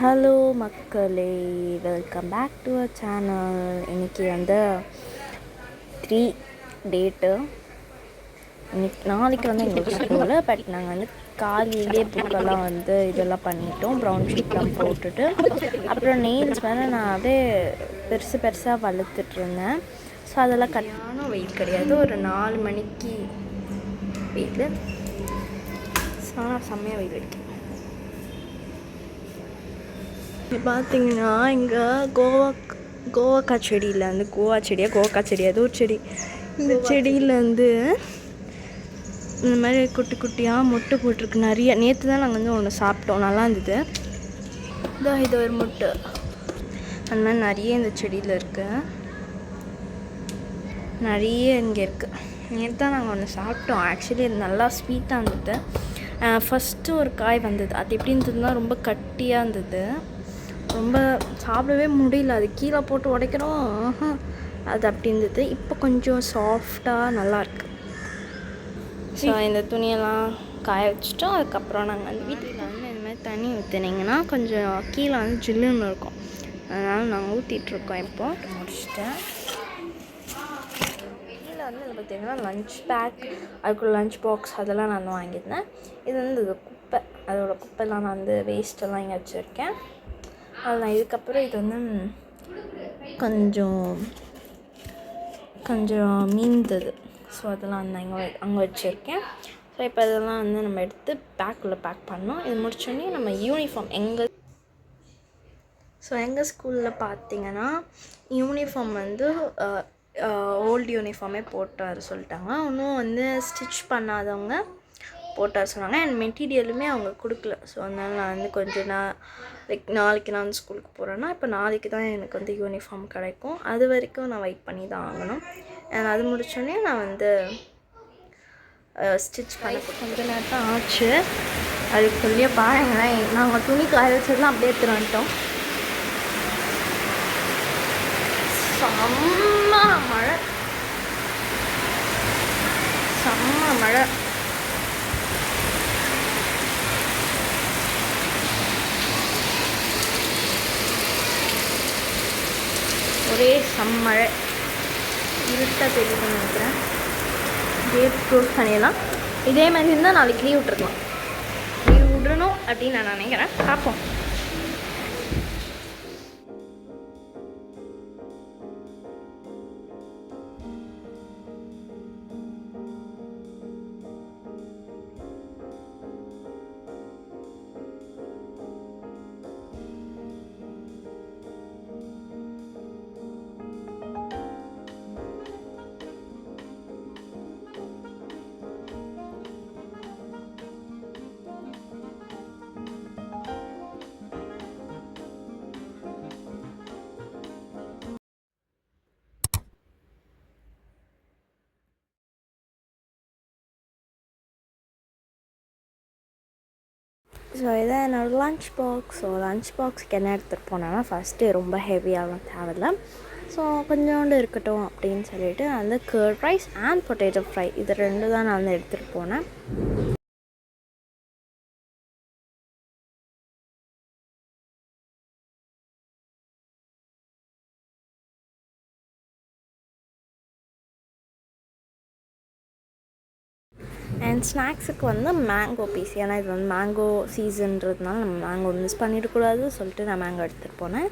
Hello மக்களே. Welcome back to a channel இன்றைக்கி வந்து த்ரீ டேட்டு இன்னைக்கு நாளைக்கு வந்து எங்களுக்கு ஸ்கூலு பட் நாங்கள் வந்து காலையிலே புக்கெல்லாம் வந்து இதெல்லாம் பண்ணிட்டோம். ப்ரௌன் ஷீட்லாம் போட்டுட்டு அப்புறம் நெயில்ஸ் வேறு நான் அப்படியே பெருசு பெருசாக வளர்த்துட்டு இருந்தேன். ஸோ அதெல்லாம் கட்டான வெயில் கிடையாது. ஒரு நாலு மணிக்கு வெயில். ஸோ செம்மையாக வெயில் அடிக்கும் இப்போ பார்த்தீங்கன்னா இங்கே கோவா கோவாக்காய் செடியில் வந்து கோவா செடியா கோவாக்காய் செடி ஏதோ ஒரு செடி. இந்த செடியில் வந்து இந்த மாதிரி குட்டி குட்டியாக முட்டை போட்டிருக்கு. நிறைய நேற்று தான் நாங்கள் வந்து ஒன்று சாப்பிட்டோம். நல்லா இருந்தது. இதோ இது ஒரு முட்டை. அந்த மாதிரி நிறைய இந்த செடியில் இருக்கு. நிறைய இங்கே இருக்குது நேற்று தான் நாங்கள் ஒன்று சாப்பிட்டோம். ஆக்சுவலி இது நல்லா ஸ்வீட்டாக இருந்தது. ஃபஸ்ட்டு ஒரு காய் வந்தது. அது எப்படி இருந்ததுன்னா ரொம்ப கட்டியாக இருந்தது. ரொம்ப சாப்பிடவே முடியல. அது கீழே போட்டு உடைக்கிறோம் ஆஹா, அது அப்படி இருந்தது. இப்போ கொஞ்சம் சாஃப்டாக நல்லாயிருக்கு ஸோ இந்த துணியெல்லாம் காய வச்சுட்டோம். அதுக்கப்புறம் நாங்கள் வந்து வீட்டில் வந்து இந்த மாதிரி தண்ணி ஊற்றினீங்கன்னா கொஞ்சம் கீழே வந்து ஜில்லுன்னு இருக்கும். அதனால் நாங்கள் ஊற்றிட்டுருக்கோம் இப்போ. முடிச்சிட்டேன். கீழே வந்து இதில் பார்த்திங்கன்னா லஞ்ச் பேக் அதுக்குள்ள லஞ்ச் பாக்ஸ் அதெல்லாம் நான் வந்து வாங்கியிருந்தேன். இது வந்து குப்பை. அதோடய குப்பைலாம் நான் வந்து வேஸ்ட்டெல்லாம் இங்கே வச்சுருக்கேன். அதுதான் இதுக்கப்புறம் இது வந்து கொஞ்சம் கொஞ்சம் மீந்தது. ஸோ அதெல்லாம் வந்து அங்கே அங்கே வச்சுருக்கேன். ஸோ இப்போ இதெல்லாம் வந்து நம்ம எடுத்து பேக்குள்ளே பேக் பண்ணோம் இது முடிச்சோடனே நம்ம யூனிஃபார்ம் எங்கள் ஸோ எங்கள் ஸ்கூலில் பார்த்தீங்கன்னா யூனிஃபார்ம் வந்து ஓல்டு யூனிஃபார்மே போட்டு வர சொல்லிட்டாங்க. இன்னும் வந்து ஸ்டிச் பண்ணாதவங்க போட்டு வர சொன்னாங்க அண்ட் மெட்டீரியலுமே அவங்க கொடுக்கல. ஸோ அதனால நான் வந்து கொஞ்சம் நான் லைக் நாளைக்கு நான் வந்து ஸ்கூலுக்கு போகிறேன்னா இப்போ நாளைக்கு தான் எனக்கு வந்து யூனிஃபார்ம் கிடைக்கும். அது வரைக்கும் நான் வெயிட் பண்ணி தான் ஆகணும். அண்ட் அது முடிச்சோடனே நான் வந்து ஸ்டிச் பண்ண கொஞ்ச நேரம் தான் ஆச்சு. அதுக்குள்ளேயே பாருங்களேன். நாங்கள் துணி காய வச்சதெல்லாம் அப்படியே எடுத்துட்டு வந்துட்டோம். செம்ம மழை. செம்ம மழை ஒரே செம்மழை. இருட்டாக தெரியுதுன்னு நினைக்கிறேன். இதே க்ளோஸ் பண்ணிடலாம். இதே மாதிரி இருந்தால் நாளைக்கு லீவ் விட்டுருக்கலாம் லீவ் விடணும் அப்படின்னு நான் நினைக்கிறேன். பார்ப்போம். ஸோ இதான் என்னோடய லஞ்ச் பாக்ஸ் ஸோ லஞ்ச் பாக்ஸ்க்கு என்ன எடுத்துகிட்டு போனேன்னா ஃபஸ்ட்டு ரொம்ப ஹெவியாகலாம் தேவையில்ல ஸோ கொஞ்சோண்டு இருக்கட்டும் அப்படின்னு சொல்லிட்டு அந்த curd rice and potato fry இது ரெண்டு தான் நான் வந்து எடுத்துகிட்டு போனேன். அண்ட் ஸ்நாக்ஸுக்கு வந்து மேங்கோ பீஸ் ஏன்னா இது வந்து மேங்கோ சீசன்றதுனால நம்ம மேங்கோ மிஸ் பண்ணிடக்கூடாது சொல்லிட்டு நான் மேங்கோ எடுத்துகிட்டு போனேன்.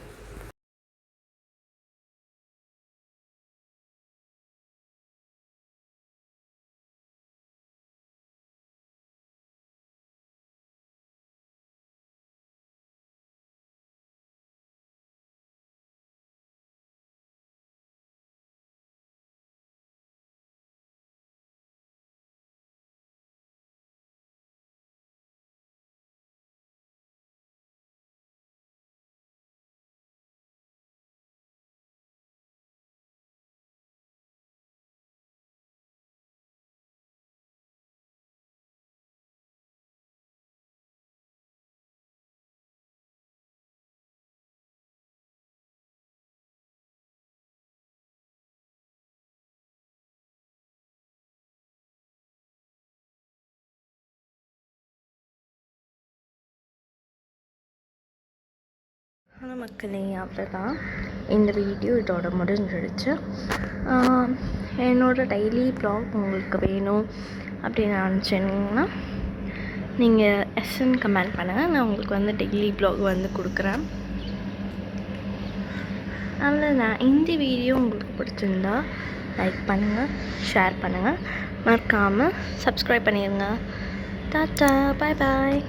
ஹலோ மக்களே அவ்வளோதான் இந்த வீடியோ இதோட முடிஞ்சிடுச்சு. என்னோடய என்னோட டெய்லி ப்ளாக் உங்களுக்கு வேணும் அப்படின்னு நினச்சிங்கன்னா நீங்கள் எஸ்என் கமெண்ட் பண்ணுங்கள் நான் உங்களுக்கு வந்து டெய்லி ப்ளாக் வந்து கொடுக்குறேன். அவ்வளோதான் இந்த வீடியோ உங்களுக்கு பிடிச்சிருந்தா லைக் பண்ணுங்கள் ஷேர் பண்ணுங்கள் மறக்காமல் சப்ஸ்கிரைப் பண்ணிடுங்க டாட்டா பாய் பாய்